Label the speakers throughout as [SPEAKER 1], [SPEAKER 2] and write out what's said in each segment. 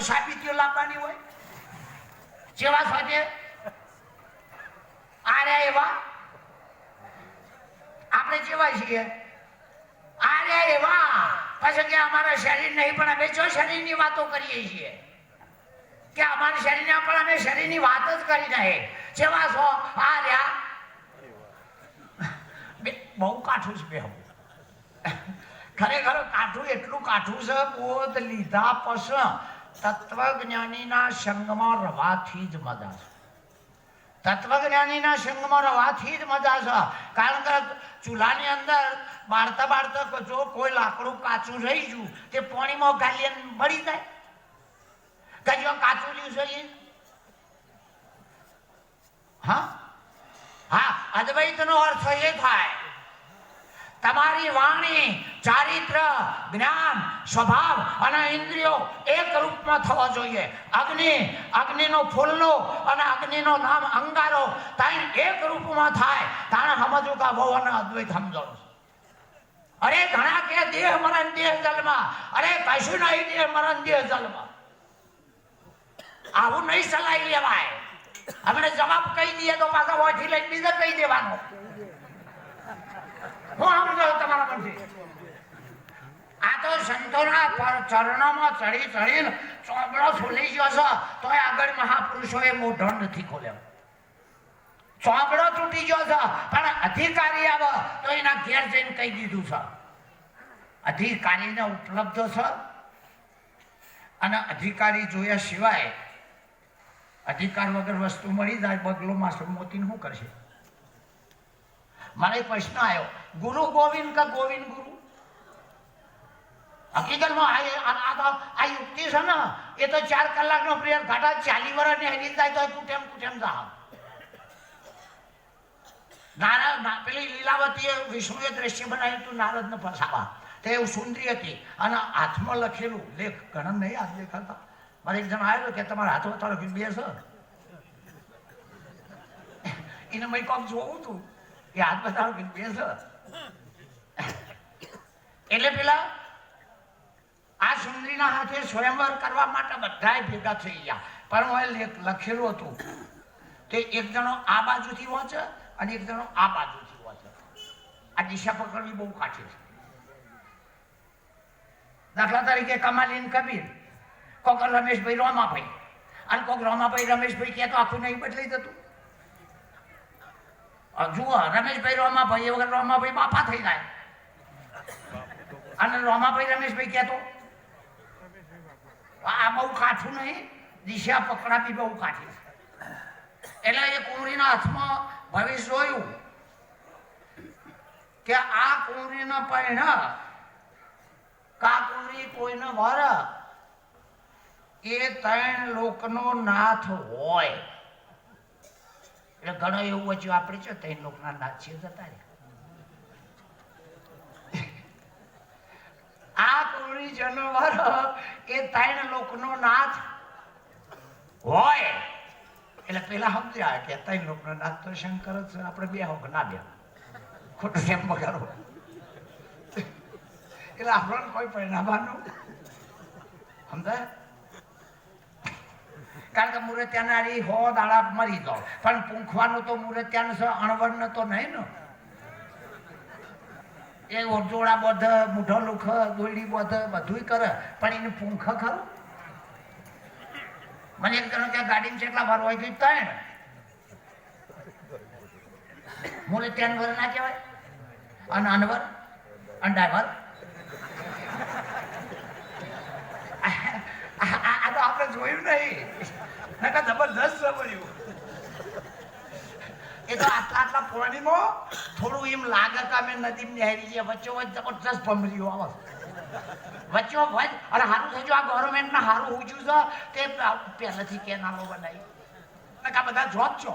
[SPEAKER 1] સાબિતીઓ લાવવાની હોય? જેવા સાથે આર્યા એવા? આપણે જેવા છીએ. આર્યા એવા. પછી કે અમારા શરીર નહીં, પણ અમે જો શરીરની વાતો કરીએ છીએ. કે અમારા શરીરના પણ અમે શરીરની વાત જ કરી નહીં જેવા છો, આર્યા. બહુ કાઠું છે બે ખરેખર કાઠું, એટલું કાઠું છે બોધ લીધા પછી. તત્વજ્ઞાનીના સંગમાં રવાથી જ મજા છે. તત્વજ્ઞાનીના સંગમાં રવાથી જ મજા છે. કારણ કે ચૂલાની અંદર બાળતા બાળતા જો કોઈ લાકડું કાચું રહી ગયું, તે પાણીમાં ગાલી મળી જાય. કજો કાચું લ્યું છે હા? હા અદ્વૈતનો અર્થ એ થાય તમારી વાણી, ચારિત્ર, જ્ઞાન, સ્વભાવ અને ઇન્દ્રિયો એક રૂપમાં થવા જોઈએ. અગ્નિ, અગ્નિનો ફૂલનો અને અગ્નિનો નામ અંગારો તાઈ એક રૂપમાં થાય. તાણે સમજવું કે બહુ અદ્વૈત સમજો અરે ઘણા કે દેહ મરણ દેહ જલમાં. અરે કશું નહીં દેહ મરણ દેહ જલમાં. આવું નહીં ચલાવી લેવાય. આપણે જવાબ કહી દઈએ તો પાછા ઓછી લઈને બીજા કહી દેવાનો. હું તમારા આ તો સંતોના ચરણોમાં ચડી ચડીને ચોપડો ફૂલી ગયો છે, તોય આગળ મહાપુરુષોએ મોઢો નથી ખોલ્યો. ચોપડો તૂટી ગયો છે, પણ અધિકારી આવે, તો એના ઘેર જઈને કહી દીધું છે. અધિકારીને ઉપલબ્ધ છે? અને અધિકારી જોયા સિવાય અધિકાર વગર વસ્તુ મળી જાય બગલો માસ્ટર મોતીને શું કરશે? એક પ્રશ્ન આવ્યો, ગુરુ ગોવિંદ કે ગોવિંદ ગુરુ? હકીકતમાં આ યુક્તિ છે ને, એ તો ચાર કલાકનો પ્રેયર ઘાટા ચાલી વર્ષ હેરી જાય તો કુટેમ કુટેમ જા નારદ ના- પેલી લીલાવતીએ વિષ્ણુએ દ્રશ્ય બનાવ્યું હતું નારદને ફસાવા. તે એવું સુંદરી હતી અને હાથમાં લખેલું લેખ. ઘણા નહીં હાથ દેખાતા. મારે એક જણ આવ્યો કે તમારા હાથમાં તો લખીને બે એને મેં કોક જોવું હતું કે હાથ બતાવો કે બે એટલે પેલા આ સુંદરીના હાથે સ્વયંવર કરવા માટે બધાય ભેગા થઈ ગયા. પણ હું લેખ લખેલું હતું તે એક જણો આ બાજુથી વાંચે અને એક જણો આ બાજુથી વાંચે. આ દિશા પકડવી બહુ કાઠી છે. દાખલા તરીકે કમાલીન કબીર. કોક રમેશભાઈ રોમાભાઈ. અને કોક રોમાભાઈ રમેશભાઈ કે તો આખું નહીં બદલાઈ જતું. જુઓ, રમેશભાઈ, રોમાભાઈ, એ વગર રોમાભાઈ બાપા થઈ જાય. અને રોમાભાઈ રમેશભાઈ કહેતો, આ બહુ કાઠું નહીં, દિશા પકડાતી બહુ કાઠી એટલે એ કુંવરીના હાથમાં ભવિષ્ય જોયું કે આ કુંવરીના પૈણા, કા કુંવરી કોઈને વર, એ ત્રણ લોકનો નાથ હોય. એટલે ઘણો એવું વચ્ચે આપણે છે, ત્રણ લોકના છે જતા રહ્યા આ કોળી જનવર એ ત્રણ લોકનો નાથ હોય. એટલે પેલા સમજ્યા કે ત્રણ લોકનો નાથ તો શંકર જ આપણે બે હોક ના બે ખોટું કેમ બગાડો એટલે આપણને કોઈ પરિણામ સમજાય? કારણ કે મુરત્યાના હારી હો દાડા મરી દો પણ પૂંખવાનું તો મુરત્યાનું છે અણવણ તો નહીં ને. એ ઓરજોડા બધે, મૂઢો લુખ દોરડી બધે, બધુંય કરે. પણ એને પૂંખ ખરું? મને એમ કહ્યું કે ગાડીમાં કેટલા હોય ગઈ ત્રણ મુરે ત્યાં ભર ના કહેવાય? અને અનવર અને ડ્રાઈવર તો આપણે જોયું નહીં. નકા જબરદસ્ત છે એ તો આટલા આટલા પાણીમાં થોડું એમ લાગે કે અમે નદીમાં નહેરી છીએ વચ્ચે વચ્ચે જબરદસ્ત ભમરીઓ આવે. વચ્ચો વચ અને સારું થયું આ ગવર્મેન્ટને સારું ઊંચું છે તે પહેલેથી કેનાલો બનાવી. નકા બધા જોબ છો.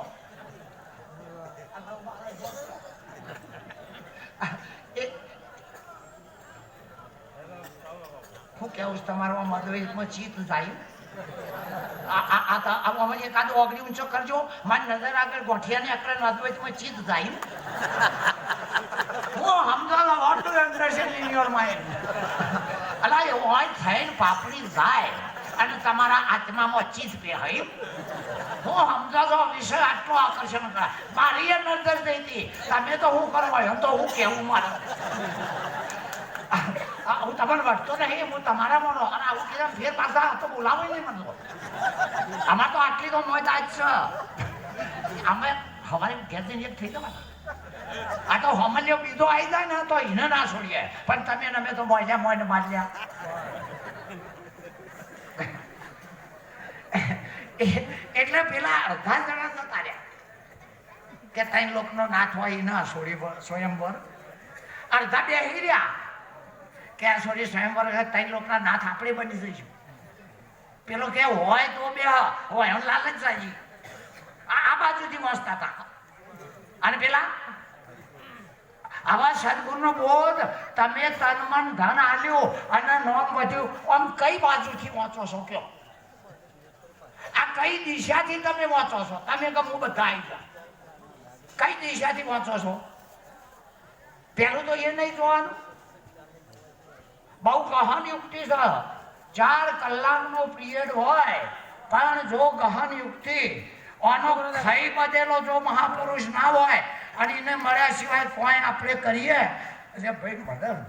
[SPEAKER 1] હું કેવું છું તમારો? મધવેશમાં ચિત્ત જાય? આ એકાદ ઓગળી ઊંચો કરજો. મારી નજર આગળ ગોઠિયાને અકરે અદ્વૈતમાં ચિત્ત જાય. હું સમજાવો what to impression in your mind અલા એ હોય થઈને પાપડી જાય અને તમારા આત્મામાં ચીજ બે હોય હું સમજાતો વિષય આટલો આકર્ષણ કરે મારી નજર થઈ હતી. તમે તો હું કરવા તો હું કેવું મારે હું તમને વટતો નહીં, હું તમારા મોનો અને આવું કીધા ફેર પાછા તો બોલાવો નહીં મને આમાં તો આટલી તો મોજ આજ છે. અમે હવારે ઘેર એક થઈ જવાના. આ તો હમલ્યો બીજો આવી જાય ને, તો એને ના છોડીએ. પણ તમે અમે તો મોજ્યા મોજ માર્યા એટલે પેલા અડધા જણા જતા રહ્યા. કે ત્રણ લોકનો નાથ હોય એ ના છોડી સ્વયંવર. અડધા બે રહ્યા. કે છોડી સ્વયંવર ત્રણ લોકના નાથ આપણે બની જઈશું. પેલો કે, હોય તો બે, હોય. એમ લાલચ સાજી આ બાજુથી મસ્ત હતા. અને પેલા? આવા સદગુરુનો બોધ તમે તન મન ધન આલ્યો અને નોમ વધ્યું. આમ કઈ બાજુથી વાંચો છો કયો? આ કઈ દિશાથી તમે વાંચો છો? તમે ગમું બધા આવી જાઓ કઈ દિશાથી વાંચો છો? પેલું તો એ નહીં જોવાનું. બહુ ગહન યુક્તિ છે. ચાર કલાકનો પિરિયડ હોય, પણ જો ગહન યુક્તિ, આનો ખાઈ બધેલો જો મહાપુરુષ ના હોય, અને એને મળ્યા સિવાય કોઈ આપણે કરીએ, એટલે ભાઈ મદન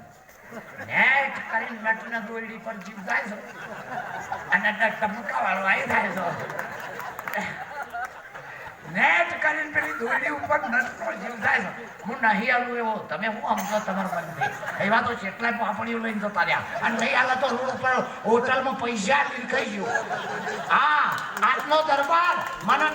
[SPEAKER 1] નેટ કરીને મેટને દોરડી પર જીવ જાય છે. અને ટમકા વાળો આવી થાય છે. નેટ કરીને પેલી દોરડી ઉપર નટનો જીવ થાય હું નહીં આલું એવો. તમે હું સમજો તમારા મન એવા તો કેટલાય પાપડીઓ લઈને જતા રહ્યા. અને નહીં આલે તો રોડ ઉપર હોટલમાં પૈસા લઈને ખાઈ ગયો. હા, આજનો દરબાર મને